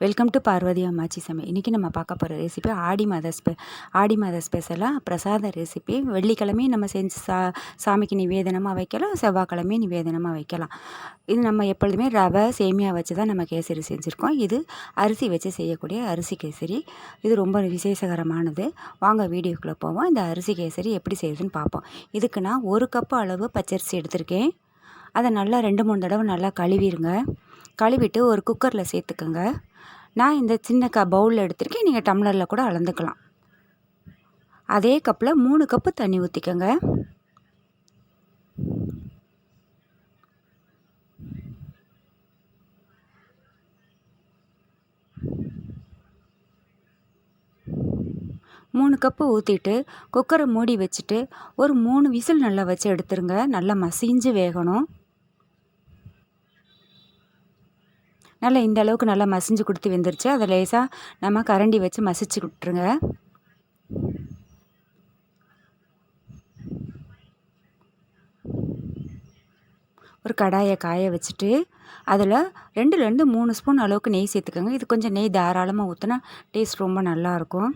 Welcome to Parvati அம்மாச்சி சமை இன்றைக்கி நம்ம பார்க்க போகிற ரெசிபி ஆடி மாத ஸ்பெ ஆடி மாத ஸ்பெஷலாக பிரசாத ரெசிபி வெள்ளிக்கிழமையும் நம்ம செஞ்சு சா சாமிக்கு நிவேதனமாக வைக்கலாம் செவ்வாய்க்கிழமையும் நிவேதனமாக வைக்கலாம். இது நம்ம எப்பொழுதுமே ரவை சேமியா வச்சு தான் நம்ம கேசரி செஞ்சுருக்கோம். இது அரிசி வச்சு செய்யக்கூடிய அரிசி கேசரி. இது ரொம்ப விசேஷகரமானது. வாங்க வீடியோக்குள்ளே போவோம். இந்த அரிசி கேசரி எப்படி செய்யுதுன்னு பார்ப்போம். இதுக்கு நான் ஒரு கப்பு அளவு பச்சரிசி எடுத்திருக்கேன். அதை நல்லா ரெண்டு மூணு தடவை நல்லா கழுவிடுங்க கழுவிட்டு ஒரு குக்கரில் சேர்த்துக்கோங்க. நான் இந்த சின்ன க பவுலில் எடுத்திருக்கேன். நீங்கள் டம்ளரில் கூட அளந்துக்கலாம். அதே கப்பில் மூணு கப்பு தண்ணி ஊற்றிக்கோங்க மூணு கப்பு ஊற்றிட்டு குக்கரை மூடி வச்சுட்டு ஒரு மூணு விசில் நல்லா வச்சு எடுத்துருங்க. நல்லா மசிஞ்சு வேகணும். நல்லா இந்த அளவுக்கு நல்லா மசிஞ்சு கொடுத்து வெந்துருச்சு. அதை லேசாக நம்ம கரண்டி வச்சு மசிச்சு விட்டுருங்க ஒரு கடாயை காய வச்சுட்டு அதில் ரெண்டுலேருந்து மூணு ஸ்பூன் அளவுக்கு நெய் சேர்த்துக்கோங்க. இது கொஞ்சம் நெய் தாராளமாக ஊற்றினா டேஸ்ட் ரொம்ப நல்லாயிருக்கும்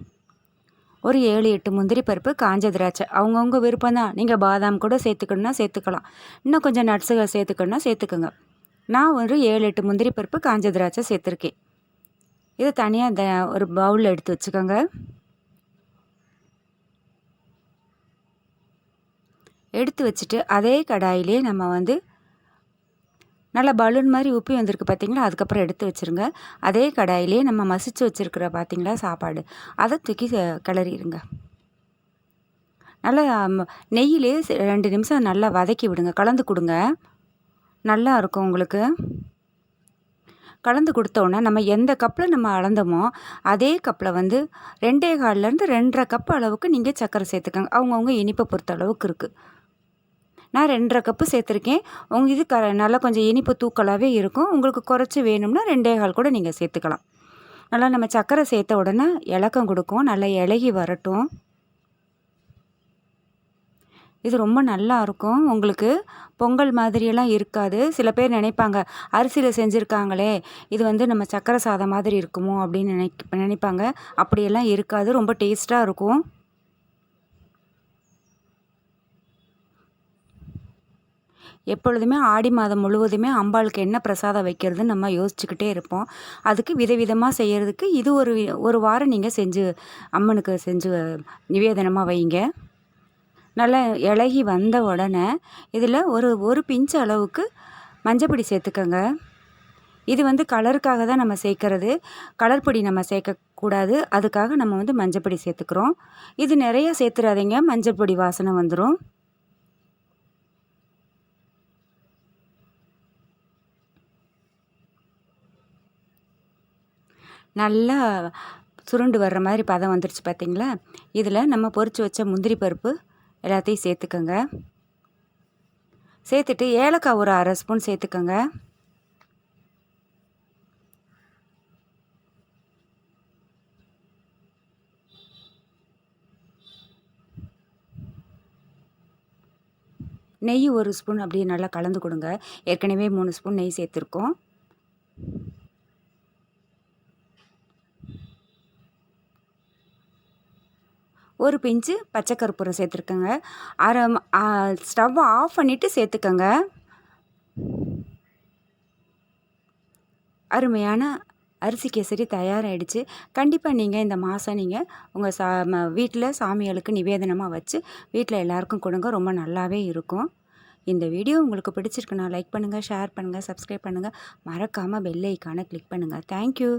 ஒரு ஏழு எட்டு முந்திரி பருப்பு காஞ்ச திராட்சை. அவங்கவுங்க விருப்பம் தான் நீங்கள் பாதாம் கூட சேர்த்துக்கணுன்னா சேர்த்துக்கலாம். இன்னும் கொஞ்சம் நட்ஸுகள் சேர்த்துக்கணுன்னா சேர்த்துக்கோங்க. நான் ஒரு ஏழு எட்டு முந்திரி பருப்பு காஞ்ச திராட்சை சேர்த்துருக்கேன். இதை தனியாக த ஒரு பவுலில் எடுத்து வச்சுக்கோங்க. எடுத்து வச்சுட்டு அதே கடாயிலே நம்ம வந்து நல்லா பலூன் மாதிரி உப்பி வந்திருக்கு பார்த்தீங்களா? அதுக்கப்புறம் எடுத்து வச்சுருங்க. அதே கடாயிலே நம்ம மசிச்சு வச்சுருக்கிற பார்த்தீங்களா சாப்பாடு? அதை தூக்கி கிளறிடுங்க. நல்லா நெய்யிலே ரெண்டு நிமிஷம் நல்லா வதக்கி விடுங்க. கலந்து கொடுங்க. நல்லா இருக்கும் உங்களுக்கு? கலந்து கொடுத்தோன்னே நம்ம எந்த கப்பில் நம்ம அளந்தோமோ அதே கப்பில் வந்து ரெண்டே கால்லேருந்து ரெண்டரை கப் அளவுக்கு நீங்கள் சர்க்கரை சேர்த்துக்கோங்க. அவங்கவுங்க இனிப்பை பொறுத்த அளவுக்கு இருக்குது நான் ரெண்டரை கப்பு சேர்த்துருக்கேன். உங்கள் இது க நல்லா கொஞ்சம் இனிப்பு தூக்கலாகவே இருக்கும். உங்களுக்கு குறைச்சி வேணும்னா ரெண்டே கால் கூட நீங்கள் சேர்த்துக்கலாம். நல்லா நம்ம சர்க்கரை சேர்த்த உடனே இலக்கம் கொடுக்கும். நல்லா இலகி வரட்டும். இது ரொம்ப நல்லா இருக்கும். உங்களுக்கு பொங்கல் மாதிரியெல்லாம் இருக்காது. சில பேர் நினைப்பாங்க அரிசியில் செஞ்சுருக்காங்களே இது வந்து நம்ம சக்கரை சாதம் மாதிரி இருக்குமோ அப்படின்னு நினைக் நினைப்பாங்க. அப்படியெல்லாம் இருக்காது. ரொம்ப டேஸ்ட்டாக இருக்கும். எப்பொழுதுமே ஆடி மாதம் முழுவதுமே அம்பாளுக்கு என்ன பிரசாதம் வைக்கிறதுன்னு நம்ம யோசிச்சுக்கிட்டே இருப்போம். அதுக்கு விதவிதமாக செய்கிறதுக்கு இது ஒரு ஒரு வாரம் நீங்கள் செஞ்சு அம்மனுக்கு செஞ்சு நிவேதனமாக வைங்க. நல்லா இலகி வந்த உடனே இதில் ஒரு ஒரு பிஞ்சு அளவுக்கு மஞ்சப்பொடி சேர்த்துக்கோங்க. இது வந்து கலருக்காக தான் நம்ம சேர்க்கறது. கலர் பொடி நம்ம சேர்க்கக்கூடாது. அதுக்காக நம்ம வந்து மஞ்சப்பொடி சேர்த்துக்கிறோம். இது நிறைய சேர்த்துறாதீங்க. மஞ்சள் பொடி வாசனை வந்துடும் நல்லா சுருண்டு வர்ற மாதிரி பதம் வந்துருச்சு பார்த்திங்களா? இதில் நம்ம பொறிச்சு வச்ச முந்திரி பருப்பு எல்லாத்தையும் சேர்த்துக்கோங்க. சேர்த்துட்டு ஏலக்காய் ஒரு அரை ஸ்பூன் சேர்த்துக்கோங்க. நெய் ஒரு ஸ்பூன் அப்படியே நல்லா கலந்து கொடுங்க. ஏற்கனவே மூணு ஸ்பூன் நெய் சேர்த்துருக்கோம். ஒரு பிஞ்சு பச்சை கற்பூரம் சேர்த்துருக்கேங்க. அரை ஸ்டவ் ஆஃப் பண்ணிவிட்டு சேர்த்துக்கங்க. அருமையான அரிசி கேசரி தயாராகிடுச்சு கண்டிப்பாக நீங்கள் இந்த மாதம் நீங்கள் உங்கள் சா வீட்டில் சாமிகளுக்கு நிவேதனமாக வச்சு வீட்டில் எல்லாருக்கும் கொடுங்க. ரொம்ப நல்லாவே இருக்கும். இந்த வீடியோ உங்களுக்கு பிடிச்சிருக்குன்னா லைக் பண்ணுங்கள் ஷேர் பண்ணுங்கள் சப்ஸ்கிரைப் பண்ணுங்கள் மறக்காமல் பெல் ஐக்கானை கிளிக் பண்ணுங்கள் தேங்க்யூ